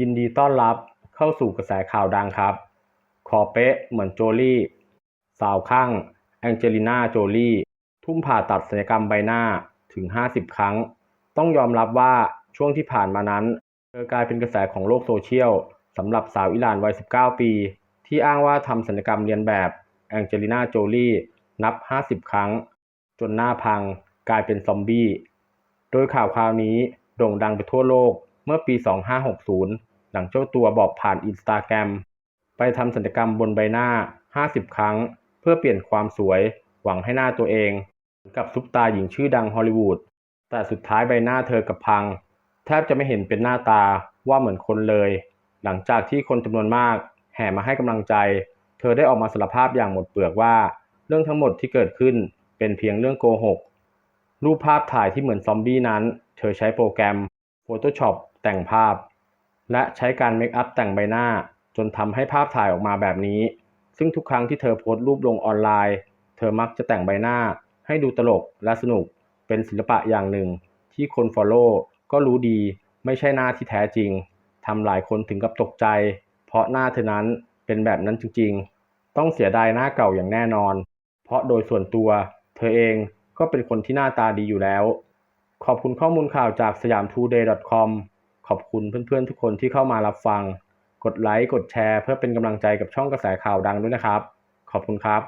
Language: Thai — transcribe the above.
ยินดีต้อนรับเข้าสู่กระแสข่าวดังครับ ขอเป๊ะเหมือนโจลี่ สาวข้างแองเจลิน่าโจลี่ ทุ่มผ่าตัดศัลยกรรมใบหน้าถึง 50 ครั้ง ต้องยอมรับว่าช่วงที่ผ่านมานั้น เธอกลายเป็นกระแสของโลกโซเชียลสำหรับสาวอิหร่านวัย 19 ปี ที่อ้างว่าทำศัลยกรรมเลียนแบบแองเจลิน่าโจลี่นับ 50 ครั้ง จนหน้าพังกลายเป็นซอมบี้ โดยข่าวคราวนี้โด่งดังไปทั่วโลก เมื่อปี 2560 หลังเจ้าตัวบอกผ่านอินสตาแกรมไปทำศัลยกรรมบนใบหน้า 50 ครั้ง เพื่อเปลี่ยนความสวยหวังให้หน้าตัวเอง กับซุปตาหญิงชื่อดังฮอลลีวูดแต่สุดท้ายใบหน้าเธอกับพัง แทบจะไม่เห็นเป็นหน้าตาว่าเหมือนคนเลย หลังจากที่คนจำนวนมากแห่มาให้กำลังใจ เธอได้ออกมาสารภาพอย่างหมดเปลือกว่า เรื่องทั้งหมดที่เกิดขึ้นเป็นเพียงเรื่องโกหก รูปภาพถ่ายที่เหมือนซอมบี้นั้น เธอใช้โปรแกรม Photoshop แต่งภาพ และใช้การเมคอัพแต่งใบหน้า จนทำให้ภาพถ่ายออกมาแบบนี้ ซึ่งทุกครั้งที่เธอโพสต์รูปลงออนไลน์ เธอมักจะแต่งใบหน้า ให้ดูตลกและสนุก เป็นศิลปะอย่างหนึ่ง ที่คนฟอลโล่ก็รู้ดีไม่ใช่หน้าที่แท้จริงทำหลายคนถึงกับตกใจ เพราะหน้าเธอนั้นเป็นแบบนั้นจริง ๆ ต้องเสียดายหน้าเก่าอย่างแน่นอน เพราะโดยส่วนตัว เธอเองก็เป็นคนที่หน้าตาดีอยู่แล้ว ขอบคุณข้อมูลข่าวจากสยามทูเดย์ .com ขอบคุณเพื่อนๆ ทุกคนที่เข้ามารับฟัง กดไลค์ กดแชร์ เพื่อเป็นกำลังใจกับช่องกระแสข่าวดังด้วยนะครับ ขอบคุณครับ